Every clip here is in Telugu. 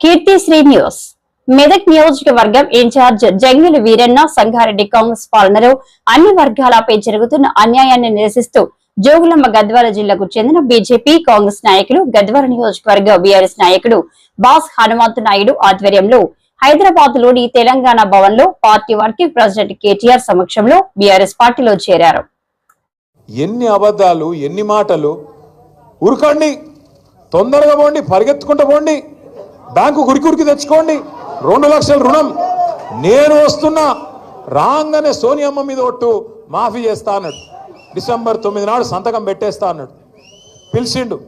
కీర్తిశ్రీ న్యూస్ మెదక్ నియోజకవర్గం ఇన్ఛార్జ్ జంగిలి వీరన్న సంగారెడ్డి కాంగ్రెస్ పాలనలో అన్ని వర్గాలపై జరుగుతున్న అన్యాయాన్ని నిరసిస్తూ జోగులమ్మ గద్వాల జిల్లాకు చెందిన బీజేపీ కాంగ్రెస్ నాయకులు గద్వాల నియోజకవర్గ బీఆర్ఎస్ నాయకుడు బాస్ హనుమంతు నాయుడు ఆధ్వర్యంలో హైదరాబాద్లోని తెలంగాణ భవన్లో పార్టీ వర్కింగ్ ప్రెసిడెంట్ కేటీఆర్ సమక్షంలో బీఆర్ఎస్ పార్టీలో చేరారు. ఎన్ని అబద్ధాలు ఎన్ని మాటలు? ఉరకండి. తొందరగా పోండి పరిగెత్తుకుంటూ పోండి. బ్యాంకు గురికి ఉరికి తెచ్చుకోండి. రెండు లక్షల రుణం. నేను వస్తున్నా. రాగానే సోనియమ్మ మీద ఒట్టు మాఫీ చేస్తా అన్నాడు. డిసెంబర్ తొమ్మిది నాడు సంతకం పెట్టేస్తా అన్నాడు. పిలిచిండు.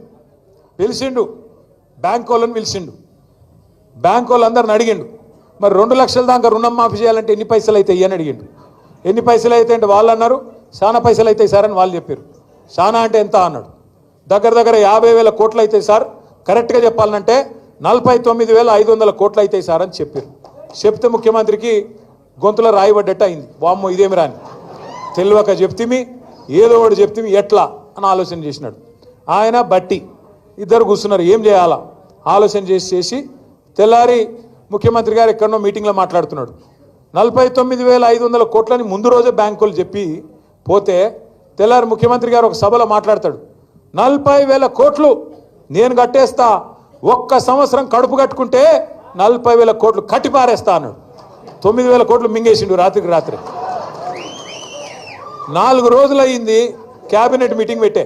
పిలిచిండు. బ్యాంక్ వాళ్ళని పిలిచిండు. బ్యాంక్ వాళ్ళందరిని అడిగిండు. మరి రెండు లక్షల దాకా రుణం మాఫీ చేయాలంటే ఎన్ని పైసలు అయితే అని అడిగిండు. ఎన్ని పైసలు అయితే అంటే వాళ్ళు అన్నారు. చాలా పైసలు అవుతాయి సార్ అని వాళ్ళు చెప్పారు. చాలా అంటే ఎంత అన్నాడు. దగ్గర దగ్గర యాభై వేల కోట్లు అవుతాయి సార్ కరెక్ట్గా చెప్పాలంటే నలభై తొమ్మిది వేల ఐదు వందల కోట్లు అవుతాయి సార్ అని చెప్పారు. చెప్తే ముఖ్యమంత్రికి గొంతులో రాయబడ్డట్టు అయింది. వామ్మో ఇదేమి రాని. తెలియక చెప్తిమి ఏదో ఒకటి చెప్తిమి ఎట్లా అని ఆలోచన చేసినాడు. ఆయన బట్టి ఇద్దరు కూర్చున్నారు. ఏం చేయాలా? ఆలోచన చేసి చేసి తెల్లారి ముఖ్యమంత్రి గారు ఎక్కడనో మీటింగ్లో మాట్లాడుతున్నాడు. నలభై తొమ్మిది వేల ఐదు వందల కోట్లని ముందు రోజే బ్యాంకులు చెప్పి పోతే తెల్లారి ముఖ్యమంత్రి గారు ఒక సభలో మాట్లాడతాడు. నలభై వేల కోట్లు నేను కట్టేస్తా ఒక్క సంవత్సరం కడుపు కట్టుకుంటే నలభై వేల కోట్లు కట్టిపారేస్తాను తొమ్మిది వేల కోట్లు మింగేసిండు రాత్రికి రాత్రి. నాలుగు రోజులు అయింది క్యాబినెట్ మీటింగ్ పెట్టే.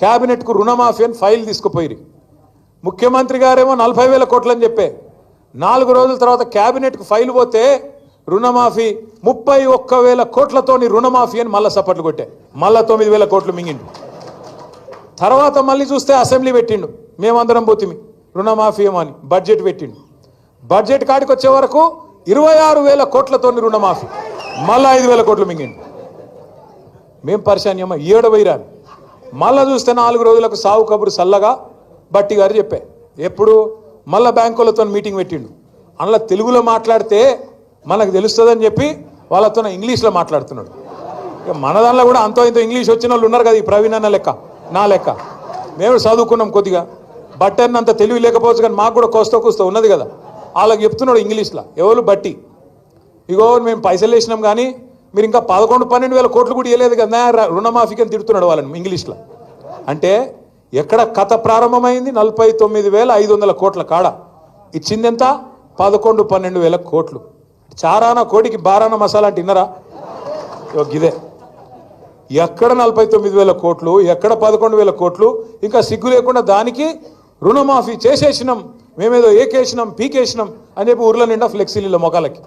క్యాబినెట్కు రుణమాఫీ అని ఫైల్ తీసుకుపోయి ముఖ్యమంత్రి గారేమో నలభై వేల కోట్లు అని చెప్పే. నాలుగు రోజుల తర్వాత క్యాబినెట్కు ఫైల్ పోతే రుణమాఫీ ముప్పై ఒక్క వేల కోట్లతోని రుణమాఫీ అని మళ్ళీ సపట్లు కొట్టే. మళ్ళా తొమ్మిది వేల కోట్లు మింగిండు. తర్వాత మళ్ళీ చూస్తే అసెంబ్లీ పెట్టిండు. మేమందరం పోతిమి. రుణమాఫీ ఏమని? అని బడ్జెట్ పెట్టిండు. బడ్జెట్ కాడికి వచ్చే వరకు ఇరవై ఆరు వేల కోట్లతోని రుణమాఫీ. మళ్ళీ ఐదు వేల కోట్లు మింగిండు. మేం పరిశాన్యమ్మ ఏడు వైరాలు మళ్ళా చూస్తే నాలుగు రోజులకు సావు కబురు సల్లగా బట్టి గారు చెప్పే. ఎప్పుడు? మళ్ళా బ్యాంకులతో మీటింగ్ పెట్టిండు. అందులో తెలుగులో మాట్లాడితే మనకు తెలుస్తుందని చెప్పి వాళ్ళతో ఇంగ్లీష్లో మాట్లాడుతున్నాడు. ఇక మన దానిలో కూడా అంతో ఇంతో ఇంగ్లీష్ వచ్చిన వాళ్ళు ఉన్నారు కదా ఈ ప్రవీణ్ అన్న లెక్క నా లెక్క. మేము చదువుకున్నాం కొద్దిగా. బట్టి అంత తెలివి లేకపోవచ్చు కానీ మాకు కూడా కోస్తో కూస్తో ఉన్నది కదా. వాళ్ళకి చెప్తున్నాడు ఇంగ్లీష్లో. ఎవరు? బట్టి. ఇగో మేము పైసలు వేసినాం కానీ మీరు ఇంకా పదకొండు పన్నెండు వేల కోట్లు కూడా ఇవ్వలేదు కదా. రుణమాఫీకి అని తిడుతున్నాడు వాళ్ళని ఇంగ్లీష్లో. అంటే ఎక్కడ కథ ప్రారంభమైంది? నలభై తొమ్మిది వేల ఐదు వందల కోట్ల కాడ. ఇచ్చింది ఎంత? పదకొండు పన్నెండు వేల కోట్లు. చారాన కోడికి బారాన మసాలా అంటే విన్నరా ఇదే ఎక్కడ నలభై తొమ్మిది వేల కోట్లు? ఎక్కడ పదకొండు వేల కోట్లు? ఇంకా సిగ్గు లేకుండా దానికి రుణమాఫీ చేసేసినాం మేమేదో ఏకేసినాం పీకేసినాం అని చెప్పి ఊర్ల నిండా ఫ్లెక్సీలు మొఖాలకి